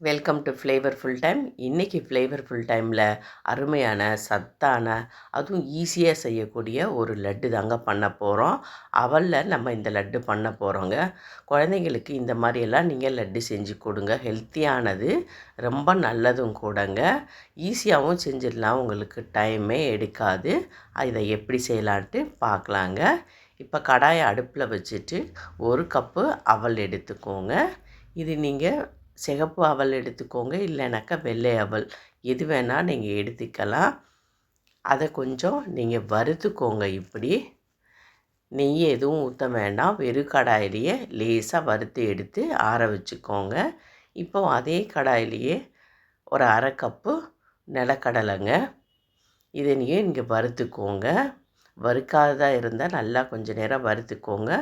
Welcome to flavour full time இன்றைக்கி flavour full டைமில் அருமையான சத்தான அதுவும் ஈஸியாக செய்யக்கூடிய ஒரு லட்டு தாங்க பண்ண போகிறோம் அவலில் நம்ம இந்த லட்டு பண்ண போகிறோங்க குழந்தைங்களுக்கு இந்த மாதிரியெல்லாம் நீங்கள் லட்டு செஞ்சு கொடுங்க. ஹெல்த்தியானது ரொம்ப நல்லதும் கூடங்க. ஈஸியாகவும் செஞ்சிடலாம். உங்களுக்கு டைமே எடுக்காது. இதை எப்படி செய்யலான்ட்டு பார்க்கலாங்க இப்போ கடாயை அடுப்பில் வச்சுட்டு ஒரு கப்பு அவல் எடுத்துக்கோங்க. இது நீங்கள் சிகப்பு அவல் எடுத்துக்கோங்க இல்லைனாக்கா வெள்ளை அவல். எது வேணால் நீங்கள் எடுத்துக்கலாம். அதை கொஞ்சம் நீங்கள் வறுத்துக்கோங்க இப்படி. நெய் எதுவும் ஊற்ற வேண்டாம். வெறும் கடாயிலேயே லேசாக வறுத்து எடுத்து ஆற வச்சுக்கோங்க. இப்போ அதே கடாயிலேயே ஒரு அரை கப்பு நிலக்கடலைங்க. இதை நீங்கள் இங்கே வறுத்துக்கோங்க. வறுக்காததாக இருந்தால் நல்லா கொஞ்சம் நேரம் வறுத்துக்கோங்க.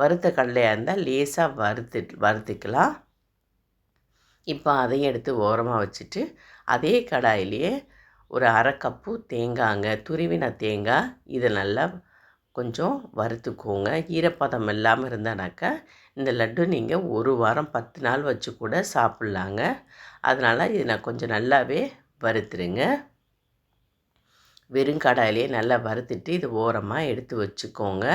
வறுத்த கடலையாக இருந்தால் லேசாக வறுத்து வறுத்துக்கலாம். இப்போ அதையும் எடுத்து ஓரமாக வச்சுட்டு அதே கடாயிலேயே ஒரு அரை கப்பு தேங்காய்ங்க துருவின தேங்காய் இதை நல்லா கொஞ்சம் வறுத்துக்கோங்க. ஈரப்பதம் இல்லாமல் இருந்தானாக்கா இந்த லட்டு நீங்கள் ஒரு வாரம் பத்து நாள் வச்சு கூட சாப்பிட்லாங்க. அதனால் இதை நான் கொஞ்சம் நல்லாவே வறுத்துருங்க. வெறும் கடாயிலே நல்லா வறுத்துட்டு இது ஓரமாக எடுத்து வச்சுக்கோங்க.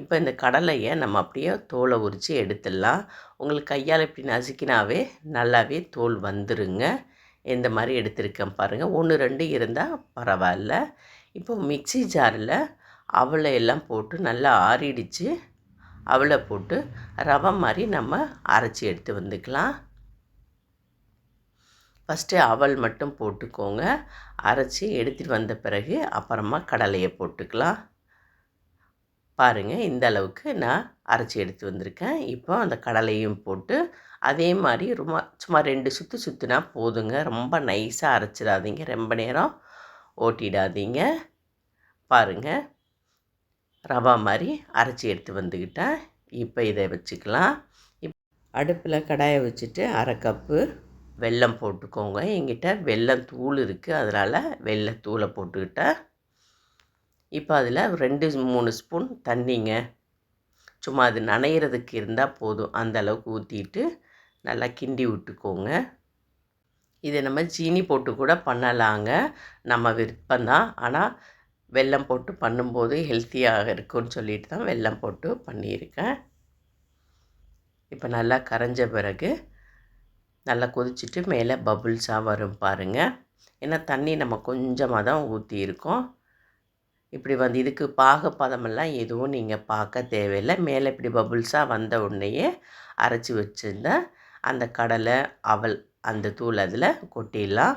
இப்போ இந்த கடலையை நம்ம அப்படியே தோலை உரித்து எடுத்துடலாம். உங்களுக்கு கையால் இப்படி நசுக்கினாவே நல்லாவே தோல் வந்துருங்க. இந்த மாதிரி எடுத்திருக்கேன் பாருங்கள் ஒன்று ரெண்டு இருந்தால் பரவாயில்ல. இப்போ மிக்சி ஜாரில் அவளை எல்லாம் போட்டு நல்லா ஆறிடுச்சு. அவளை போட்டு ரவை மாதிரி நம்ம அரைச்சி எடுத்து வந்துக்கலாம். ஃபஸ்ட்டு அவல் மட்டும் போட்டுக்கோங்க. அரைச்சி எடுத்துகிட்டு வந்த பிறகு அப்புறமா கடலையை போட்டுக்கலாம். பாருங்கள் இந்த அளவுக்கு நான் அரைச்சி எடுத்து வந்திருக்கேன். இப்போ அந்த கடலையும் போட்டு அதே மாதிரி ரொம்ப சும்மா ரெண்டு சுற்று சுற்றுனா போதுங்க. ரொம்ப நைஸாக அரைச்சிடாதீங்க. ரொம்ப நேரம் ஓட்டிடாதீங்க. பாருங்கள் ரவா மாதிரி அரைச்சி எடுத்து வந்துக்கிட்டேன். இப்போ இதை வச்சுக்கலாம். இப் அடுப்பில் கடாயை வச்சுட்டு அரை கப்பு வெல்லம் போட்டுக்கோங்க. எங்கிட்ட வெல்லம் தூள் இருக்குது அதனால் வெள்ளை தூளை போட்டுக்கிட்டேன். இப்போ அதில் ரெண்டு மூணு ஸ்பூன் தண்ணிங்க. சும்மா அது நனையிறதுக்கு இருந்தால் போதும். அந்த அளவுக்கு ஊற்றிட்டு நல்லா கிண்டி விட்டுக்கோங்க. இதை நம்ம சீனி போட்டு கூட பண்ணலாங்க. நம்ம விருப்பம்தான் ஆனால் வெல்லம் போட்டு பண்ணும்போது ஹெல்த்தியாக இருக்கும்னு சொல்லிட்டு தான் வெல்லம் போட்டு பண்ணியிருக்கேன். இப்போ நல்லா கரைஞ்ச பிறகு நல்லா கொதிச்சுட்டு மேலே பபுள்ஸாக வரும் பாருங்கள் ஏன்னா தண்ணி நம்ம கொஞ்சமாக தான் ஊற்றியிருக்கோம் இப்படி வந்து இதுக்கு பாகப்பதமெல்லாம் எதுவும் நீங்கள் பார்க்க தேவையில்லை. மேலே இப்படி பபுள்ஸாக வந்த உடனேயே அரைச்சி வச்சுருந்த அந்த கடலை அவல் அந்த தூள் அதில் கொட்டிடலாம்.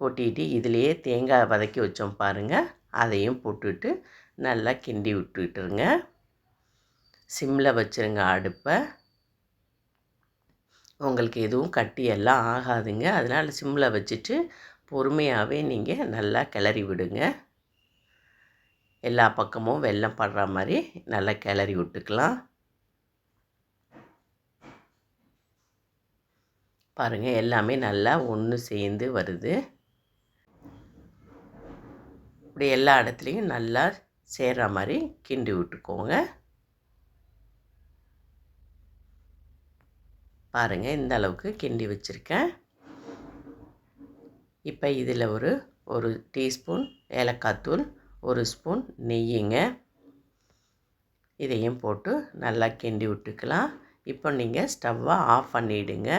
கொட்டிட்டு இதுலேயே தேங்காய் வதக்கி வச்சோம் பாருங்கள் அதையும் போட்டுட்டு நல்லா கிண்டி விட்டுட்டுருங்க. சிம்மில் வச்சுருங்க அடுப்பை. உங்களுக்கு எதுவும் கட்டி எல்லாம் ஆகாதுங்க. அதனால் சிம்மில் வச்சுட்டு பொறுமையாகவே நீங்கள் நல்லா கிளறி விடுங்க. எல்லா பக்கமும் வெள்ளம் படுற மாதிரி நல்லா கிளறி விட்டுக்கலாம். பாருங்கள் எல்லாமே நல்லா ஒன்று சேர்ந்து வருது. இப்படி எல்லா இடத்துலையும் நல்லா சேர்கிற மாதிரி கிண்டி விட்டுக்கோங்க. பாருங்கள் இந்த அளவுக்கு கிண்டி வச்சுருக்கேன். இப்போ இதில் ஒரு ஒரு டீஸ்பூன் ஏலக்காய் தூள் ஒரு ஸ்பூன் நெய்யுங்க. இதையும் போட்டு நல்லா கிண்டி விட்டுக்கலாம். இப்போ நீங்கள் ஸ்டவ்வை ஆஃப் பண்ணிவிடுங்க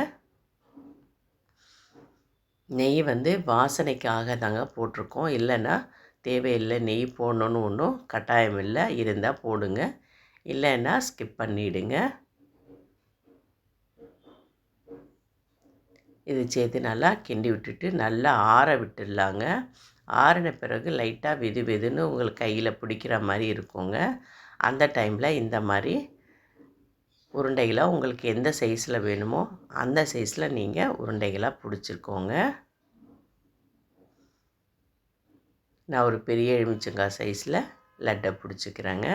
நெய் வந்து வாசனைக்காக தாங்க போட்டிருக்கோம். இல்லைன்னா தேவையில்லை நெய் போடணுன்னு ஒன்றும் கட்டாயம் இல்லை. இருந்தால் போடுங்க. இல்லைன்னா ஸ்கிப் பண்ணிவிடுங்க இது சேர்த்து நல்லா கிண்டி விட்டுட்டு நல்லா ஆற விட்டுடலாங்க. ஆறின பிறகு லைட்டாக வெது வெதுன்னு உங்களுக்கு கையில் பிடிக்கிற மாதிரி இருக்குங்க. அந்த டைமில் இந்த மாதிரி உருண்டைகளாக உங்களுக்கு எந்த சைஸில் வேணுமோ அந்த சைஸில் நீங்கள் உருண்டைகளாக பிடிச்சிருக்கோங்க நான் ஒரு பெரிய எலுமிச்சங்காய் சைஸில் லட்டை பிடிச்சிக்கிறேங்க.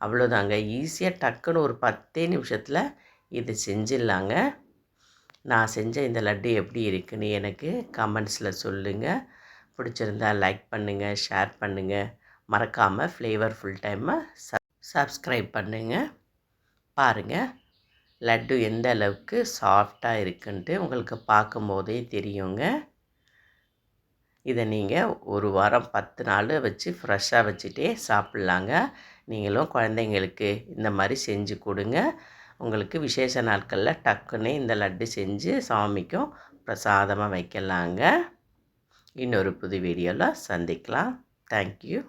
அவ்வளோதாங்க. ஈஸியாக டக்குன்னு ஒரு பத்தே நிமிஷத்தில் இது செஞ்சிடலாங்க. நான் செஞ்ச இந்த லட்டு எப்படி இருக்குன்னு எனக்கு கமெண்ட்ஸில் சொல்லுங்கள் பிடிச்சிருந்தா லைக் பண்ணுங்கள் ஷேர் பண்ணுங்கள் மறக்காமல் ஃப்ளேவர் ஃபுல் டைமை சப் சப்ஸ்கிரைப் பண்ணுங்கள் பாருங்கள் லட்டு எந்த அளவுக்கு சாஃப்டாக இருக்குன்ட்டு உங்களுக்கு பார்க்கும்போதே தெரியுங்க. இதை நீங்கள் ஒரு வாரம் பத்து நாள் வச்சு ஃப்ரெஷ்ஷாக வச்சுட்டே சாப்பிட்லாங்க. நீங்களும் குழந்தைங்களுக்கு இந்த மாதிரி செஞ்சு கொடுங்க. உங்களுக்கு விசேஷ நாட்களில் டக்குன்னு இந்த லட்டு செஞ்சு சாமிக்கும் பிரசாதமாக வைக்கலாங்க. இன்னொரு புது வீடியோவில் சந்திக்கலாம். தேங்க்யூ